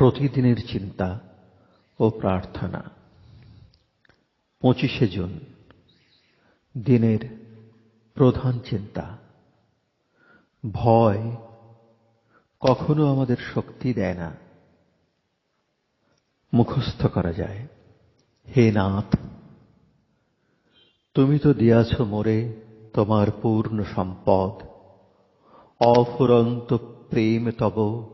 প্রতিদিনের চিন্তা ও প্রার্থনা। পঁচিশে জুন, দিনের প্রধান চিন্তা। ভয় কখনো আমাদের শক্তি দেয় না। মুখস্থ করা যায়, হে নাথ, তুমি তো দিয়াছ মোরে তোমার পূর্ণ সম্পদ। অফুরন্ত প্রেম তব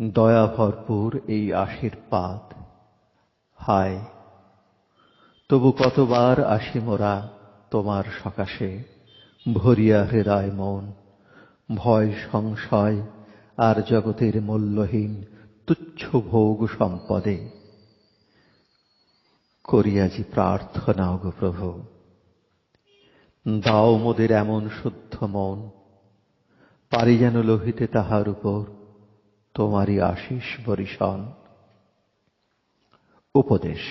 দয়া ভরপুর এই আশীর্বাদ। হায়, তবু কতবার আসি মোরা তোমার সকাশে, ভরিয়া হৃদয় মন, ভয় সংশয় আর জগতের মূল্যহীন তুচ্ছ ভোগ সম্পদে। করিয়াছি প্রার্থনা গো প্রভু, দাও মোদের এমন শুদ্ধ মন, পারি যেন লোহিতে তাহার উপর তোমারই আশিস বরিশন উপদেশ,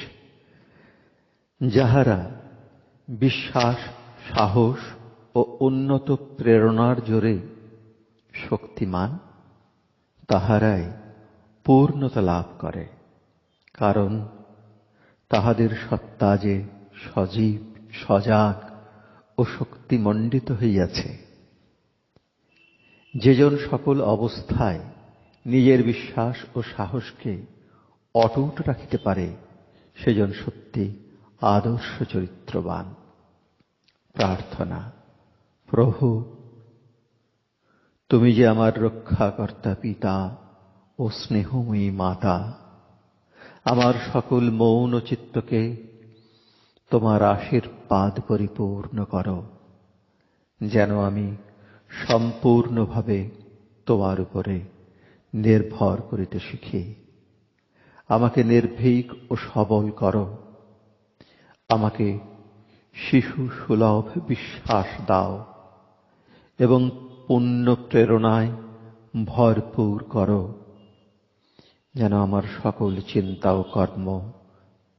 যাহারা বিশ্বাস, সাহস ও উন্নত প্রেরণার জোরে শক্তিমান, তাহারাই পূর্ণতা লাভ করে, কারণ তাহাদের সত্তা যে সজীব, সজাগ ও শক্তিমণ্ডিত হইয়াছে। যেজন সকল অবস্থায় নিজের বিশ্বাস ও সাহসকে অটুট রাখিতে পারে সেজন সত্যি আদর্শ চরিত্রবান। প্রার্থনা, প্রভু, তুমি যে আমার রক্ষাকর্তা পিতা ও স্নেহময়ী মাতা, আমার সকল মৌন চিত্তকে তোমার আশীর্বাদ পরিপূর্ণ করো, যেন আমি সম্পূর্ণভাবে তোমার উপরে নির্ভর করিতে শিখি। আমাকে নির্ভীক ও সবল করো। আমাকে শিশু সুলভ বিশ্বাস দাও এবং পুণ্য প্রেরণায় ভরপুর কর। যেন আমার সকল চিন্তা ও কর্ম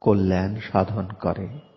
কল্যাণ সাধন করে।